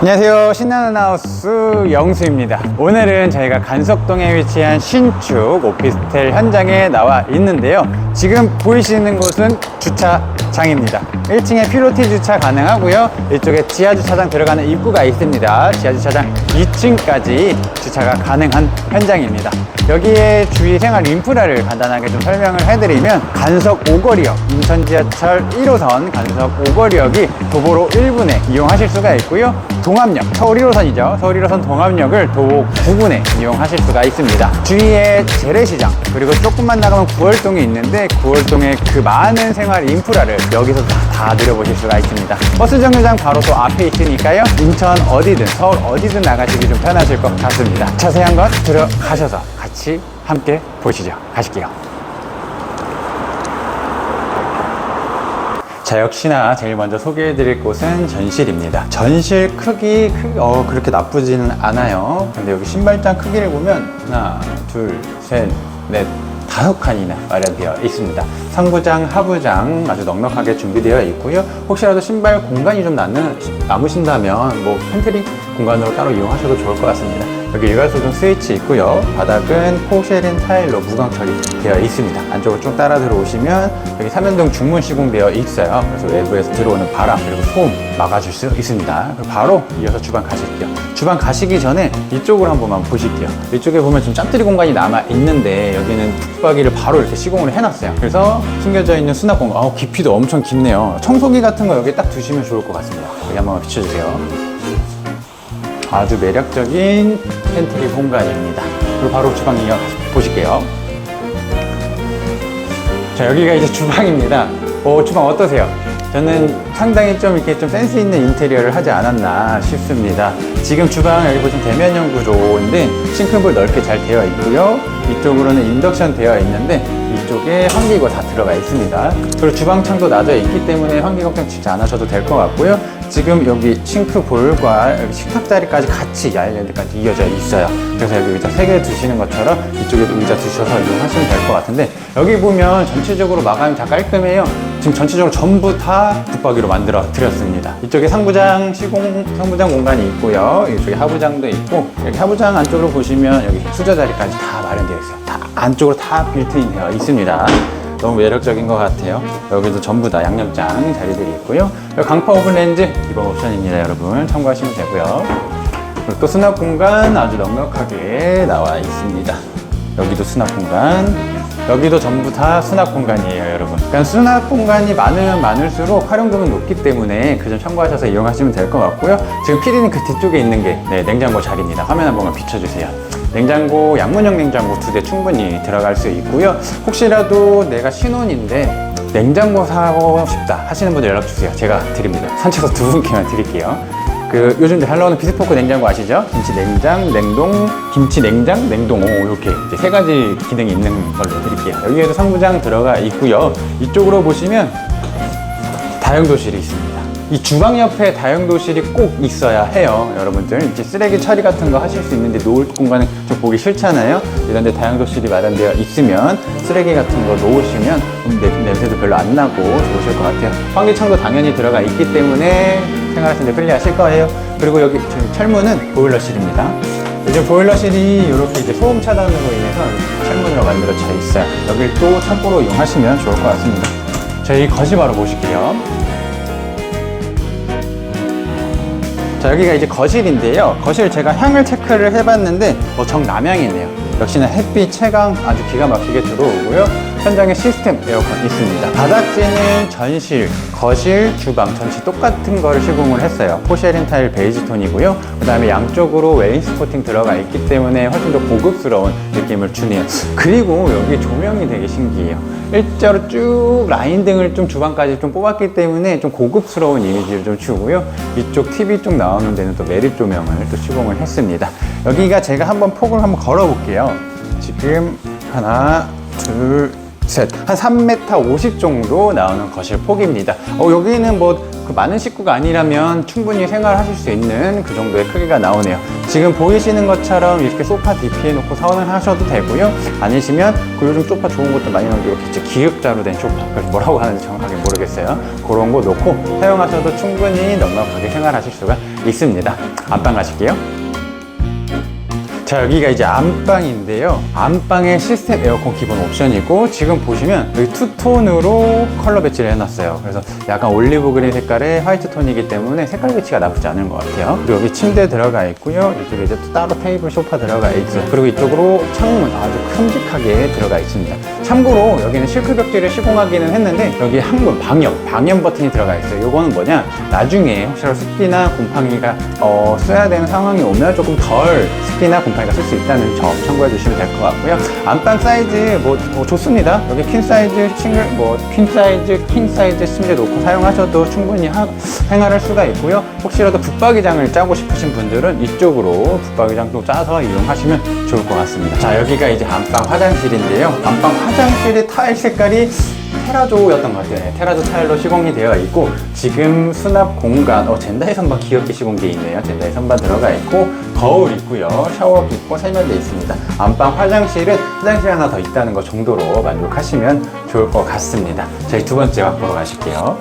안녕하세요. 신나는 하우스 영수입니다. 오늘은 저희가 간석동에 위치한 신축 오피스텔 현장에 나와 있는데요. 지금 보이시는 곳은 주차 장입니다. 1층에 피로티 주차 가능하고요. 이쪽에 지하 주차장 들어가는 입구가 있습니다. 지하 주차장 2층까지 주차가 가능한 현장입니다. 여기에 주위 생활 인프라를 간단하게 좀 설명을 해드리면 간석 오거리역, 인천 지하철 1호선 간석 오거리역이 도보로 1분에 이용하실 수가 있고요. 동암역, 서울 1호선이죠. 서울 1호선 동암역을 도보 9분에 이용하실 수가 있습니다. 주위에 재래시장, 그리고 조금만 나가면 구월동이 있는데 구월동의 그 많은 생활 인프라를 여기서 다, 다 누려보실 수가 있습니다. 버스 정류장 바로 또 앞에 있으니까요. 인천 어디든 서울 어디든 나가시기 좀 편하실 것 같습니다. 자세한 것 들어가셔서 같이 함께 보시죠. 가실게요. 자, 역시나 제일 먼저 소개해 드릴 곳은 전실입니다. 전실 크기, 어, 그렇게 나쁘지는 않아요. 근데 여기 신발장 크기를 보면 하나, 둘, 셋, 넷, 다섯 칸이나 마련되어 있습니다. 상부장, 하부장 아주 넉넉하게 준비되어 있고요. 혹시라도 신발 공간이 좀 남으신다면 뭐 팬트리 공간으로 따로 이용하셔도 좋을 것 같습니다. 여기 일괄소등 스위치 있고요. 바닥은 포쉐린 타일로 무광 처리되어 있습니다. 안쪽으로 쭉 따라 들어오시면 여기 삼연동 중문 시공되어 있어요. 그래서 외부에서 들어오는 바람 그리고 소음 막아줄 수 있습니다. 바로 이어서 주방 가실게요. 주방 가시기 전에 이쪽으로 한 번만 보실게요. 이쪽에 보면 좀 짭들이 공간이 남아 있는데 여기는 붙박이를 바로 이렇게 시공을 해놨어요. 그래서 숨겨져 있는 수납 공간, 어, 깊이도 엄청 깊네요. 청소기 같은 거 여기 딱 두시면 좋을 것 같습니다. 여기 한 번만 비춰주세요. 아주 매력적인 팬트리 공간입니다. 그리고 바로 주방 이어 보실게요. 자, 여기가 이제 주방입니다. 어, 주방 어떠세요? 저는 상당히 좀 이렇게 좀 센스 있는 인테리어를 하지 않았나 싶습니다. 지금 주방 여기 보시면 대면형 구조인데 싱크볼 넓게 잘 되어 있고요. 이쪽으로는 인덕션 되어 있는데 이쪽에 환기구 다 들어가 있습니다. 그리고 주방 창도 놔져 있기 때문에 환기 걱정 진짜 안 하셔도 될 것 같고요. 지금 여기 싱크볼과 여기 식탁 자리까지 같이 아일랜드까지 이어져 있어요. 그래서 여기 의자 세개 두시는 것처럼 이쪽에도 의자 두셔서 이용하시면 될 것 같은데 여기 보면 전체적으로 마감이 다 깔끔해요. 지금 전체적으로 전부 다 붙박이로 만들어 드렸습니다. 이쪽에 상부장 시공 상부장 공간이 있고요. 이쪽에 하부장도 있고 여기 하부장 안쪽으로 보시면 여기 수저 자리까지 다 마련되어 있어요. 다 안쪽으로 다 빌트인 되어 있습니다. 너무 매력적인 것 같아요. 여기도 전부 다 양념장 자리들이 있고요. 강파 오븐 렌즈 기본 옵션입니다, 여러분. 참고하시면 되고요. 그리고 또 수납 공간 아주 넉넉하게 나와 있습니다. 여기도 수납 공간. 여기도 전부 다 수납 공간이에요, 여러분. 그러니까 수납 공간이 많으면 많을수록 활용도는 높기 때문에 그 점 참고하셔서 이용하시면 될 것 같고요. 지금 피디는 그 뒤쪽에 있는 게 네, 냉장고 자리입니다. 화면 한 번만 비춰주세요. 냉장고, 양문형 냉장고 두 대 충분히 들어갈 수 있고요. 혹시라도 내가 신혼인데 냉장고 사고 싶다 하시는 분들 연락 주세요. 제가 드립니다. 산채소 두 분께만 드릴게요. 그 요즘 잘 나오는 비스포크 냉장고 아시죠? 김치 냉장, 냉동, 김치 냉장, 냉동 이렇게 이제 세 가지 기능이 있는 걸로 드릴게요. 여기에도 상부장 들어가 있고요. 이쪽으로 보시면 다용도실이 있습니다. 이 주방 옆에 다용도실이 꼭 있어야 해요. 여러분들 이제 쓰레기 처리 같은 거 하실 수 있는데 놓을 공간은 좀 보기 싫잖아요. 이런데 다용도실이 마련되어 있으면 쓰레기 같은 거 놓으시면 좀 냄- 냄새도 별로 안 나고 좋으실 것 같아요. 환기창도 당연히 들어가 있기 때문에 생활하시는데 편리하실 거예요. 그리고 여기 저희 철문은 보일러실입니다. 요즘 보일러실이 이렇게 이제 소음 차단으로 인해서 철문으로 만들어져 있어요. 여길 또 창고로 이용하시면 좋을 것 같습니다. 저희 거실 바로 보실게요. 자 여기가 이제 거실인데요 거실 제가 향을 체크를 해봤는데 뭐 정남향이네요 역시나 햇빛 채광 아주 기가 막히게 들어오고요 현장에 시스템 에어컨 있습니다 바닥재는 전실, 거실, 주방 전시 똑같은 거를 시공을 했어요 포쉐린 타일 베이지 톤이고요 그 다음에 양쪽으로 웨인스코팅 들어가 있기 때문에 훨씬 더 고급스러운 느낌을 주네요 그리고 여기 조명이 되게 신기해요 일자로 쭉 라인 등을 좀 주방까지 좀 뽑았기 때문에 좀 고급스러운 이미지를 좀 주고요. 이쪽 TV 쪽 나오는 데는 또 매립 조명을 또 시공을 했습니다. 여기가 제가 한번 폭을 한번 걸어 볼게요. 지금 하나, 둘, 셋, 한 3m 50 정도 나오는 거실 폭입니다. 어, 여기는 뭐, 그 많은 식구가 아니라면 충분히 생활하실 수 있는 그 정도의 크기가 나오네요. 지금 보이시는 것처럼 이렇게 소파 DP해 놓고 사용을 하셔도 되고요. 아니시면 그 요즘 소파 좋은 것도 많이 나오고 이렇게 기역자로 된 소파, 뭐라고 하는지 정확하게 모르겠어요. 그런 거 놓고 사용하셔도 충분히 넉넉하게 생활하실 수가 있습니다. 안방 가실게요. 자 여기가 이제 안방인데요. 안방에 시스템 에어컨 기본 옵션이고 지금 보시면 여기 투톤으로 컬러 배치를 해놨어요. 그래서 약간 올리브 그린 색깔의 화이트 톤이기 때문에 색깔 배치가 나쁘지 않은 것 같아요. 그리고 여기 침대 들어가 있고요. 이쪽에 이제 또 따로 테이블 소파 들어가 있어요 그리고 이쪽으로 창문 아주 큼직하게 들어가 있습니다. 참고로 여기는 실크 벽지를 시공하기는 했는데 여기 항문 방염 방염 버튼이 들어가 있어요. 이거는 뭐냐? 나중에 혹시라도 습기나 곰팡이가 어, 써야 되는 상황이 오면 조금 덜 습기나 곰팡이 가쓸수 있다는 점 참고해 주시면 될 것 같고요. 안방 사이즈 뭐, 뭐 좋습니다. 여기 퀸 사이즈 싱글 뭐 퀸 사이즈 킹 사이즈 침대 놓고 사용하셔도 충분히 하, 생활할 수가 있고요. 혹시라도 붙박이장을 짜고 싶으신 분들은 이쪽으로 붙박이장도 짜서 이용하시면 좋을 것 같습니다. 자 여기가 이제 안방 화장실인데요. 안방 화장실의 타일 색깔이 테라조였던 것 같아요. 네, 테라조 타일로 시공이 되어 있고 지금 수납 공간, 어 젠다이 선반 귀엽게 시공되어 있네요. 젠다이 선반 들어가 있고 거울 있고요. 샤워기 있고 세면대 있습니다. 안방 화장실은 화장실 하나 더 있다는 것 정도로 만족하시면 좋을 것 같습니다. 저희 두 번째 확보로 가실게요.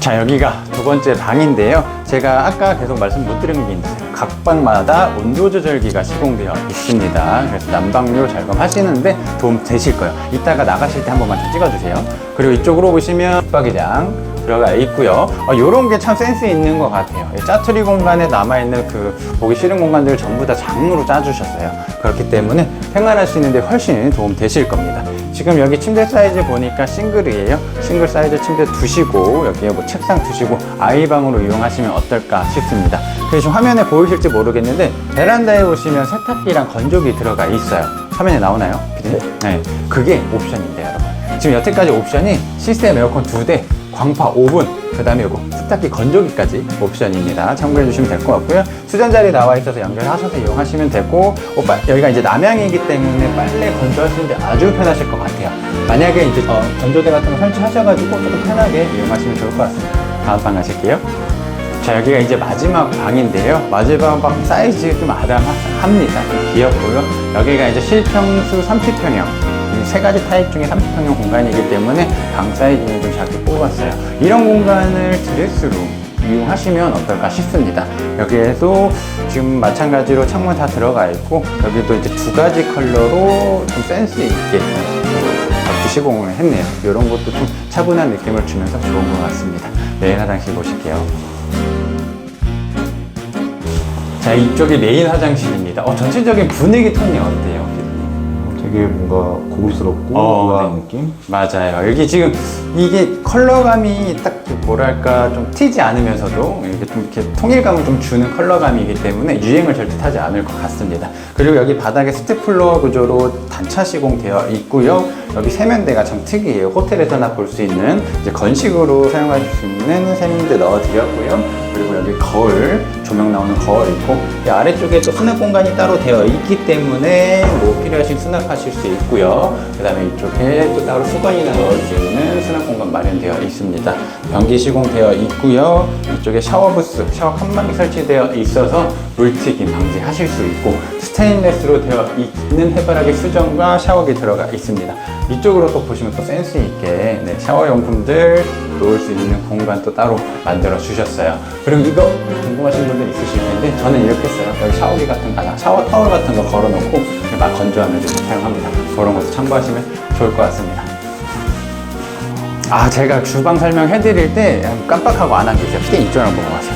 자 여기가 두 번째 방인데요 제가 아까 계속 말씀 못 드린 게 있어요 각 방마다 온도 조절기가 시공되어 있습니다. 그래서 난방료 절감하시는데 도움 되실 거예요. 이따가 나가실 때 한 번만 좀 찍어주세요. 그리고 이쪽으로 보시면 붙박이장 들어가 있고요. 이런 게참 센스 있는 것 같아요. 이 짜투리 공간에 남아있는 그 보기 싫은 공간들을 전부 다 장으로 짜주셨어요. 그렇기 때문에 생활할 수 있는데 훨씬 도움 되실 겁니다 지금 여기 침대 사이즈 보니까 싱글이에요. 싱글 사이즈 침대 두시고 여기에 뭐 책상 두시고 아이 방으로 이용하시면 어떨까 싶습니다. 그래서 지금 화면에 보이실지 모르겠는데 베란다에 보시면 세탁기랑 건조기 들어가 있어요. 화면에 나오나요? 피디님? 네. 그게 옵션인데요, 여러분. 지금 여태까지 옵션이 시스템 에어컨 두 대, 광파 오븐, 그 다음에 이거 세탁기 건조기까지 옵션입니다. 참고해 주시면 될 것 같고요. 수전자리 나와 있어서 연결하셔서 이용하시면 되고 어, 빠- 여기가 이제 남향이기 때문에 빨래 건조하시는데 아주 편하실 것 같아요. 만약에 이제 어, 건조대 같은 거 설치하셔가지고 조금 편하게 이용하시면 좋을 것 같습니다. 다음 방 가실게요. 자 여기가 이제 마지막 방인데요 마지막 방 사이즈 좀 아담합니다 좀 귀엽고요 여기가 이제 실평수 30평형 이 세 가지 타입 중에 30평형 공간이기 때문에 방 사이즈는 좀 작게 뽑았어요. 이런 공간을 드레스룸 이용하시면 어떨까 싶습니다. 여기에도 지금 마찬가지로 창문 다 들어가 있고 여기도 이제 두 가지 컬러로 좀 센스 있게 시공을 했네요. 이런 것도 좀 차분한 느낌을 주면서 좋은 것 같습니다. 메인 화장실 보실게요. 자 이쪽이 메인 화장실입니다. 어, 전체적인 분위기 톤이 어때요? 되게 뭔가 고급스럽고 어, 우아한 네. 느낌? 맞아요. 여기 지금 이게 컬러감이 딱그 뭐랄까 좀 튀지 않으면서도 이렇게 좀 이렇게 통일감을 좀 주는 컬러감이기 때문에 유행을 절대 타지 않을 것 같습니다. 그리고 여기 바닥에 스테플러 구조로 단차 시공되어 있고요. 여기 세면대가 참 특이해요. 호텔에서나 볼 수 있는 이제 건식으로 사용할 수 있는 세면대 넣어드렸고요. 그리고 여기 거울 조명 나오는 거울 있고 이 아래쪽에 또 수납 공간이 따로 되어 있기 때문에 뭐 필요하신 수납하실 수 있고요. 그 다음에 이쪽에 또 따로 수건이나 넣을 수 있는 수납 공간 마련되어 있습니다. 변기 시공되어 있고요. 이쪽에 샤워 부스, 샤워 칸막이 설치되어 있어서 물튀김 방지하실 수 있고 스테인레스로 되어 있는 해바라기 수정과 샤워기 들어가 있습니다. 이쪽으로 또 보시면 또 센스 있게 네, 샤워 용품들 놓을 수 있는 공간 또 따로 만들어 주셨어요. 그리고 이거 궁금하신 분들 있으실 텐데 저는 이렇게 써요. 여기 샤워기 같은 거, 아, 샤워 타월 같은 거 걸어 놓고 막 건조하면 이렇게 사용합니다. 그런 것도 참고하시면 좋을 것 같습니다. 아, 제가 주방 설명해 드릴 때 깜빡하고 안 한 게 있어요. 피디 이쪽으로 보고 가세요.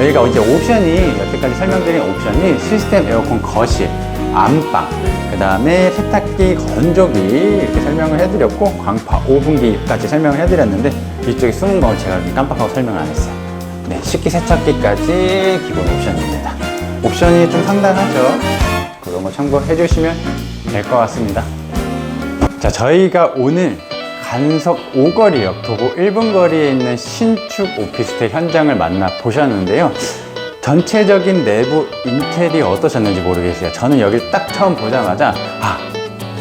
여기가 이제 옵션이, 여태까지 설명드린 옵션이 시스템 에어컨 거실, 안방, 그 다음에 세탁기 건조기 이렇게 설명을 해드렸고, 광파 오븐기까지 설명을 해드렸는데, 이쪽에 숨은 걸 제가 깜빡하고 설명을 안 했어요. 네, 식기 세척기까지 기본 옵션입니다. 옵션이 좀 상당하죠? 그런 거 참고해 주시면 될 것 같습니다. 자, 저희가 오늘 간석 5거리역 도보 1분 거리에 있는 신축 오피스텔 현장을 만나 보셨는데요. 전체적인 내부 인테리어 어떠셨는지 모르겠어요. 저는 여기 딱 처음 보자마자 아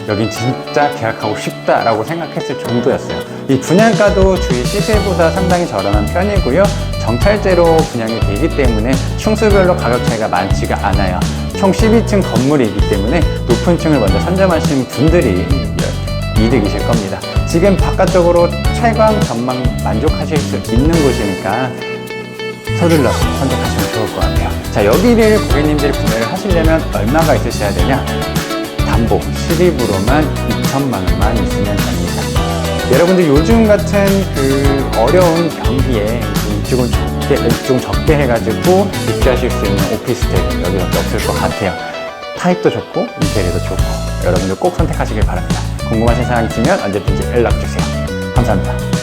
여긴 진짜 계약하고 싶다라고 생각했을 정도였어요. 이 분양가도 주위 시세보다 상당히 저렴한 편이고요. 정찰제로 분양이 되기 때문에 층수별로 가격 차이가 많지가 않아요. 총 12층 건물이기 때문에 높은 층을 먼저 선점하신 분들이 이득이실 겁니다. 지금 바깥쪽으로 채광 전망 만족하실 수 있는 곳이니까 서둘러 선택하시면 좋을 것 같아요. 자, 여기를 고객님들이 구매를 하시려면 얼마가 있으셔야 되냐? 담보 실입으로만 2천만 원만 있으면 됩니다. 여러분들 요즘 같은 그 어려운 경기에 이쪽은 적게, 이쪽은 적게 해가지고 입주하실 수 있는 오피스텔 여기밖에 없을 것 같아요. 타입도 좋고 인테리어도 좋고 여러분들 꼭 선택하시길 바랍니다. 궁금하신 사항 있으면 언제든지 연락 주세요. 감사합니다.